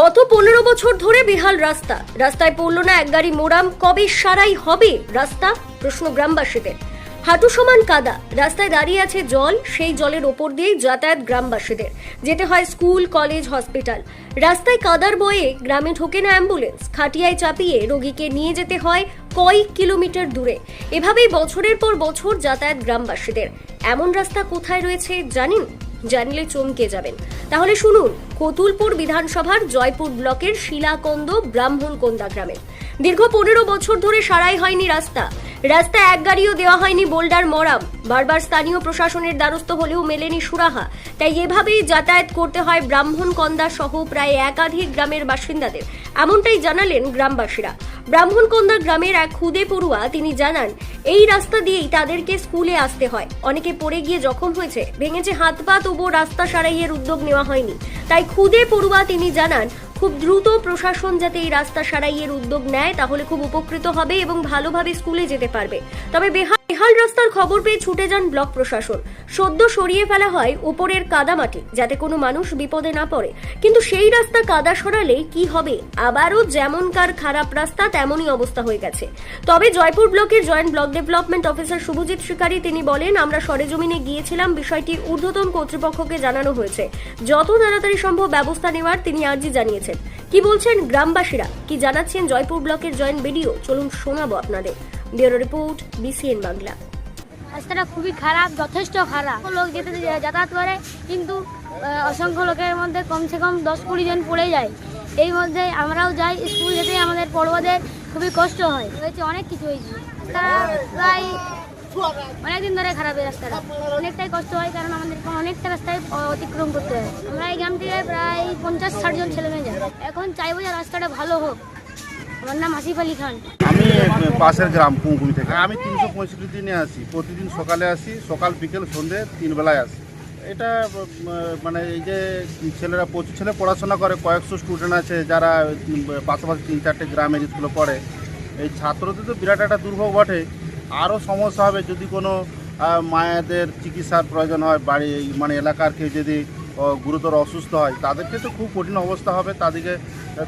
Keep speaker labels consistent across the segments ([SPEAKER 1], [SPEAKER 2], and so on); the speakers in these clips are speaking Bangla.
[SPEAKER 1] গত পনেরো বছর ধরে বেহাল রাস্তা। রাস্তায় পড়ল না এক গাড়ি মোরাম কবে সারাই হবে রাস্তা? প্রশ্ন গ্রামবাসীদের। হাঁটু সমান কাদা। রাস্তায় দাঁড়িয়ে আছে জল, সেই জলের ওপর দিয়েই যাতায়াত গ্রামবাসীদের। যেতে হয় স্কুল, কলেজ, হসপিটাল। রাস্তায় কাদার বয়ে গ্রামে ঢোকে না অ্যাম্বুলেন্স। খাটিয়ায় চাপিয়ে রোগীকে নিয়ে যেতে হয় কয়েক কিলোমিটার দূরে। এভাবেই বছরের পর বছর যাতায়াত গ্রামবাসীদের। এমন রাস্তা কোথায় রয়েছে জানেন? জানলে চমকে যাবেন। তাহলে শুনুন, কতুলপুর বিধানসভার জয়পুর ব্লকের শিলাকন্দ ব্রাহ্মণকোন্দা গ্রামে। দীর্ঘ পনেরো বছর ধরে সারাই হয়নি রাস্তা। রাস্তা এক গাড়িও দেওয়া হয়নি বোল্ডার মরাম। বারবার স্থানীয় প্রশাসনের দ্বারস্থ হলেও মেলেনি সুরাহা। তাই এভাবেই যাতায়াত করতে হয় ব্রাহ্মণকন্দা সহ প্রায় একাধিক গ্রামের বাসিন্দাদের। এমনটাই জানালেন গ্রামবাসীরা। ব্রাহ্মণকন্দা গ্রামের এক খুদে পড়ুয়া তিনি জানান, এই রাস্তা দিয়েই তাদেরকে স্কুলে আসতে হয়। অনেকে পড়ে গিয়ে জখম হয়েছে, ভেঙেছে হাত পা, তবুও রাস্তা সারাইয়ের উদ্যোগ নেওয়া হয়নি। তাই খুদে পড়ুয়া তিনি জানান খুব দ্রুত প্রশাসন যাতে এই রাস্তা সারাইয়ের উদ্যোগ নেয়, তাহলে খুব উপকৃত হবে এবং ভালোভাবে স্কুলে যেতে পারবে। তবে বেহাল বেহাল রাস্তার খবর পেয়ে ছুটে যান ব্লক প্রশাসন। সদ্য সরিয়ে ফেলা হয় উপরের কাদামাটি যাতে কোনো মানুষ বিপদে না পড়ে। কিন্তু সেই রাস্তা কাদা সরালে কি হবে? আবারও যেমনকার খারাপ রাস্তা, তেমনই অবস্থা হয়ে গেছে। তবে জয়পুর ব্লকের joint block development officer Subhajit Shikari তিনি বলেন, আমরা সরেজমিনে গিয়েছিলাম, বিষয়টি ঊর্ধ্বতন কর্তৃপক্ষকে জানানো হয়েছে। যত তাড়াতাড়ি সম্ভব ব্যবস্থা নেওয়ার তিনি আর্জি জানিয়েছেন। কি বলছেন গ্রামবাসীরা? কি জানাচ্ছেন জয়পুর ব্লকের জয়েন্ট ভিডিও চলুন শোনাবো আপনাদের। Bureau report, BCN Bangla.
[SPEAKER 2] রাস্তাটা খুবই খারাপ, যথেষ্ট খারাপ। লোক যেতে যাতায়াত করে, কিন্তু অসংখ্য লোকের মধ্যে কমসে কম দশ কুড়ি জন পড়ে যায়। এই মধ্যে আমরাও যাই, স্কুল যেতে আমাদের পড়ুয়াদের খুবই কষ্ট হয়। হয়েছে অনেক কিছু হয়েছে। তারা প্রায় অনেকদিন ধরে খারাপ এই রাস্তাটা। অনেকটাই কষ্ট হয়, কারণ আমাদের অনেকটা রাস্তায় অতিক্রম করতে হয়। আমরা এই গ্রাম থেকে প্রায় পঞ্চাশ ষাট জন ছেলে মেয়ে যাই। এখন চাইব যে রাস্তাটা ভালো হোক। আমার নাম আসিফ আলী খান।
[SPEAKER 3] আমি পাশের গ্রাম কুঙ্কুমি থেকে। আমি তিনশো পঁয়ষট্টি দিনে আসি। প্রতিদিন সকালে আসি সকাল বিকেল সন্ধে তিন বেলায় আসি। এটা মানে এই যে ছেলেরা প্রচুর ছেলে পড়াশোনা করে কয়েকশো স্টুডেন্ট আছে যারা পাশাপাশি তিন চারটে গ্রামের স্কুলে পড়ে। এই ছাত্রদের তো বিরাট একটা দুর্ভোগ বটে। আরও সমস্যা হবে যদি কোনো মায়েদের চিকিৎসার প্রয়োজন হয় বাড়ি মানে এলাকার কেউ যদি গুরুতর অসুস্থ হয়। তাদেরকে তো খুব কঠিন অবস্থা হবে। তাদেরকে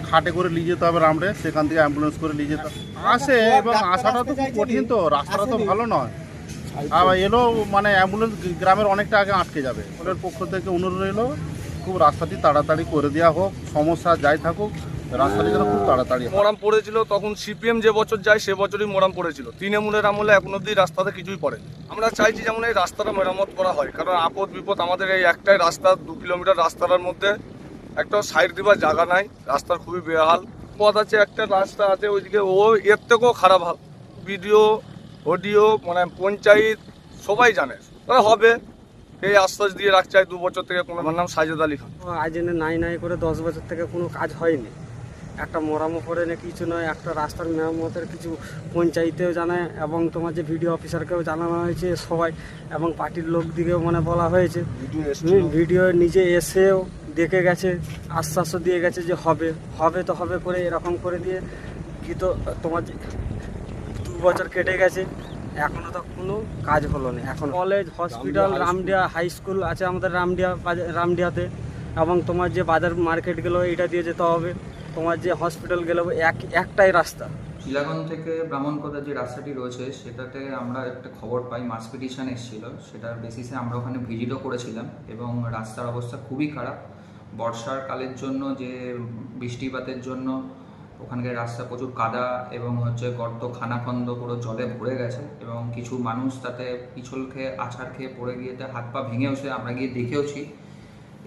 [SPEAKER 3] খাটে করে নিয়ে যেতে হবে রামড়ে। সেখান থেকে অ্যাম্বুলেন্স করে নিয়ে যেতে। আসে এবং আসাটা তো খুব কঠিন তো। রাস্তাটা তো ভালো নয়। আবার এলো মানে অ্যাম্বুলেন্স গ্রামের অনেকটা আগে আটকে যাবে। ওদের পক্ষ থেকে অনুরোধ এলো খুব রাস্তাটি তাড়াতাড়ি করে দেওয়া হোক। সমস্যা যাই থাকুক রাস্তাটি যেন খুব তাড়াতাড়ি
[SPEAKER 4] মোরাম পড়েছিল তখন সিপিএম যে বছর যায় সে বছরই মোরাম পড়েছিল। তৃণমূলের আমলে এখন অব্দি রাস্তাতে কিছুই পড়ে আমরা চাইছি যেমন এই রাস্তাটা মেরামত করা হয় কারণ আপদ বিপদ আমাদের এই একটাই রাস্তা দু কিলোমিটার রাস্তাটার মধ্যে একটা সাইড দিবার জায়গা নাই রাস্তার খুবই বেহাল। পথ আছে একটা রাস্তা আছে ওইদিকে ও এর থেকেও খারাপ হাল ভিডিও অডিও মানে পঞ্চায়েত সবাই জানে। হবে এই আশ্বাস দিয়ে রাখছে দু বছর থেকে কোনো আমার নাম সাজেদ আলী খান।
[SPEAKER 5] আজ এনে নাই নাই করে দশ বছর থেকে কোনো কাজ হয়নি। একটা মরামো করে না কিছু নয় একটা রাস্তার মেরামতের কিছু পঞ্চায়েতেও জানায় এবং তোমার যে ভিডিও অফিসারকেও জানানো হয়েছে সবাই এবং পার্টির লোক দিকেও মানে বলা হয়েছে। ভিডিও নিজে এসেও দেখে গেছে আশ্বাসও দিয়ে গেছে যে হবে হবে তো হবে করে এরকম করে দিয়ে কি তো তোমার যে দু বছর কেটে গেছে এখনও তো কোনো কাজ হলো না এখন college hospital Ramdia high school আছে আমাদের রামডিয়া রামডিয়াতে এবং তোমার যে বাজার মার্কেট গেলো এটা দিয়ে যেতে হবে। তোমার যে হসপিটাল গেলেও এক, একটাই রাস্তা।
[SPEAKER 6] শিলাগঞ্জ থেকে ব্রাহ্মণকোদা যে রাস্তাটি রয়েছে, সেটাতে আমরা একটা খবর পাই, মাস পিটিশন এসেছিল। সেটার বেসিসে আমরা ওখানে ভিজিটও করেছিলাম এবং রাস্তার অবস্থা খুবই খারাপ। বর্ষার কালের জন্য যে বৃষ্টিপাতের জন্য ওখানকার রাস্তা প্রচুর কাদা এবং হচ্ছে গর্ত খানাখন্দ পুরো জলে ভরে গেছে এবং কিছু মানুষ তাতে পিছল খেয়ে, আছাড় খেয়ে পড়ে গিয়ে হাত পা ভেঙেওছে আমরা গিয়ে দেখেওছি।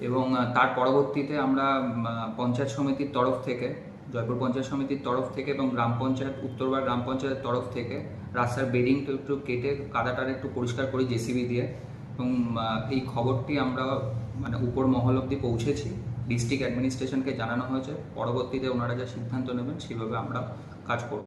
[SPEAKER 6] এবং তার পরবর্তীতে আমরা পঞ্চায়েত সমিতির তরফ থেকে, জয়পুর পঞ্চায়েত সমিতির তরফ থেকে এবং গ্রাম পঞ্চায়েত উত্তরবার গ্রাম পঞ্চায়েতের তরফ থেকে রাস্তার বেডিংটা একটু কেটে, কাদাটার একটু পরিষ্কার করি জেসিবি দিয়ে এবং এই খবরটি আমরা মানে উপর মহল অব্দি পৌঁছেছি। ডিস্ট্রিক্ট অ্যাডমিনিস্ট্রেশনকে জানানো হয়েছে। পরবর্তীতে ওনারা যা সিদ্ধান্ত নেবেন, সেভাবে আমরা কাজ করব।